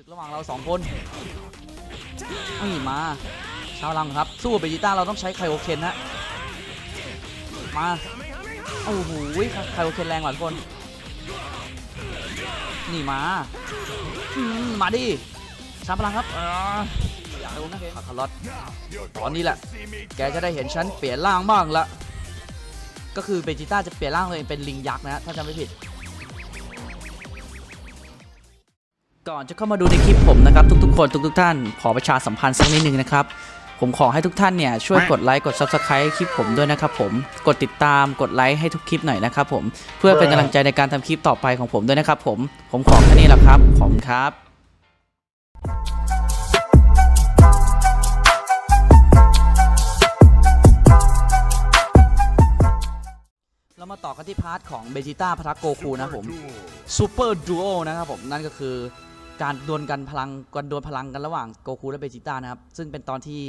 ศึกระหว่างเราสองคนนี่มาชาวลังครับ สู้เบจิต้าเราต้องใช้ไคโอเคนฮะมาโอ้โหไคโอเคนแรงกว่าทุกคน นี่มามมาดิชาร์พลังครับอ่าอย่าให้ผมคาคารอตตอนนี้แหละ แกจะได้เห็นฉันเปลี่ยนร่างบ้างละก็คือเบจิต้าจะเปลี่ยนร่างตัวเองเป็นลิงยักษ์นะ ถ้าจำไม่ผิด ก่อนจะเข้ามาดูในคลิปผมนะครับ ทุกๆ คนทุกๆท่านขอประชาสัมพันธ์สักนิดนึงนะครับ ผมขอให้ทุกท่านเนี่ยช่วยกดไลค์กด Subscribe คลิปผมด้วยนะครับผมกดติดตามกดไลค์ให้ทุกคลิปหน่อยนะครับผมเพื่อเป็นกำลังใจในการทำคลิปต่อไปของผมด้วยนะครับผมผมขอแค่นี้แหละครับขอบคุณครับเรามาต่อกันที่พาร์ทของเบจิต้าพทักโกคูนะครับผมซูเปอร์ดูโอนะครับผมนั่นก็คือ การดวลกันพลังกันดวลพลังกันระหว่างโกคูและเบจิต้านะครับ ซึ่งเป็นตอนที่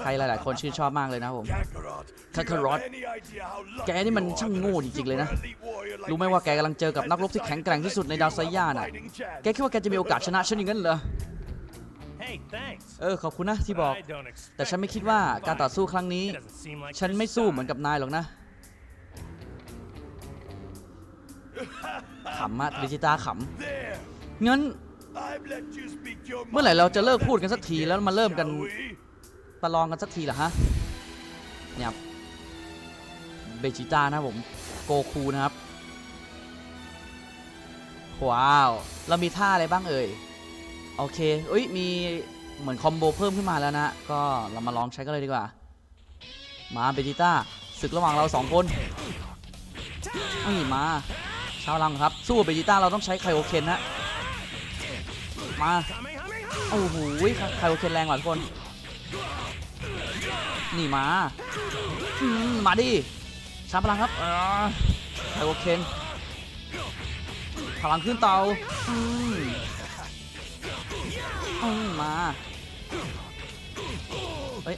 ใครหลาย ๆ คนชื่นชอบมากเลยนะครับผม Kakarot แกนี่มันช่างโง่จริง ๆ เลยนะ รู้ไหมว่าแกกำลังเจอกับนักรบที่แข็งแกร่งที่สุดในดาวไซย่าน่ะ แกคิดว่าแกจะมีโอกาสชนะฉันอย่างนั้นเหรอ Hey, thanks. เออขอบคุณนะที่บอก I don't expect แต่ฉันไม่คิดว่าการต่อสู้ครั้งนี้ It doesn't seem like ฉัน your ไม่สู้ style. เหมือนกับนายหรอกนะขำอะเบจิต้าข There, ำงั้น เมื่อไหร่เราจะเลิกพูดกันสักทีแล้วมาเริ่มกันประลองกันสักทีเหรอฮะเนี่ยเบจิต้านะผมโกคูนะครับว้าว เรามีท่าอะไรบ้างเอ่ย โอเคเอ้ย มีเหมือนคอมโบเพิ่มขึ้นมาแล้วนะ ก็เรามาลองใช้กันเลยดีกว่า มาเบจิต้าศึกระหว่างเราสองคนนี่มาชาวลังครับ สู้เบจิต้าเราต้องใช้ไคโอเคนฮะ มา โอ้โหไครโอเคแรงกว่าทุกคน นี่มาอืมมาดิชาร์จพลังครับไคโอเคนพลังขึ้นเตาอืมอืมมาเฮ้ย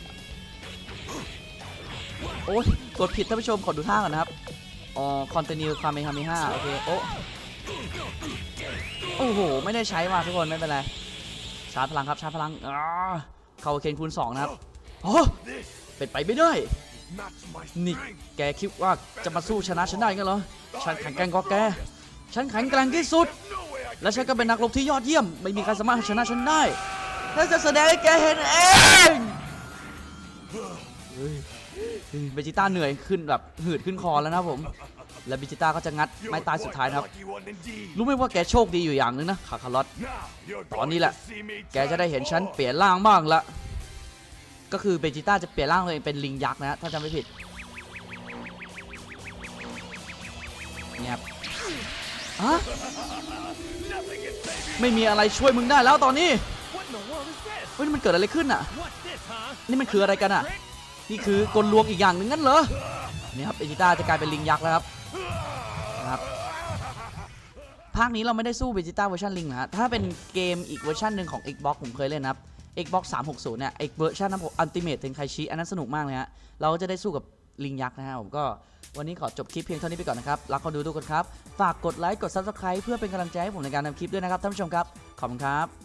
โอ้ยกดผิดท่านผู้ชมขอดูท่าก่อนนะครับ อ๋อ คอนตินียความเมฮามิห้าโอเค โอ้ โอ้โห ไม่ได้ใช้มาทุกคนไม่เป็นไร ชาร์จพลังครับชาร์จพลังอ่าคาเคนคูณ2นะครับโอ้ This เป็นไปไม่ได้ นี่แกคิดว่าจะมาสู้ชนะฉันได้งั้นเหรอ ฉันแข็งแกร่งกว่าแก ฉันแข็งแกร่งที่สุด และฉันก็เป็นนักรบที่ยอดเยี่ยม ไม่มีใครสามารถชนะฉันได้ฉันจะแสดงให้แกเห็นเอง เฮ้ยเบจิต้าเหนื่อยขึ้นแบบหืดขึ้นคอแล้วนะผม และเบจิต้าก็จะงัดไม้ตายสุดท้ายนะครับ รู้ไหมว่าแกโชคดีอยู่อย่างหนึงนะคาคารอตตอนนี้แหละ แกจะได้เห็นฉันเปลี่ยนร่างบ้างละ ก็คือเบจิต้าจะเปลี่ยนร่างตัวเองเป็นลิงยักษ์นะถ้าจำไม่ผิดเนี่ยครับฮะไม่มีอะไรช่วยมึงได้แล้วตอนนี้เฮ้ยนี่มันเกิดอะไรขึ้นอะ นี่มันคืออะไรกันอะ นี่คือกลลวงอีกอย่างหนึ่งงั้นเหรอเนี่ยครับเบจิต้าจะกลายเป็นลิงยักษ์แล้วครับนะครับภาคนี้เราไม่ได้สู้เบจิต้าเวอร์ชันลิงนะฮะถ้าเป็นเกมอีกเวอร์ชันหนึ่งของ Xbox ผมเคยเล่นนะครับ Xbox 360 เนี่ยไอีกเวอร์ชันนั้นผม Ultimate Tenkaichi อันนั้นสนุกมากเลยฮะเราก็จะได้สู้กับลิงยักษ์นะฮะผมก็วันนี้ขอจบคลิปเพียงเท่านี้ไปก่อนนะครับ รักคนดูทุกคนครับ ฝากกดไลค์ กด Subscribe เพื่อเป็นกำลังใจให้ผมในการทำคลิปด้วยนะครับท่านผู้ชมครับ ขอบคุณครับ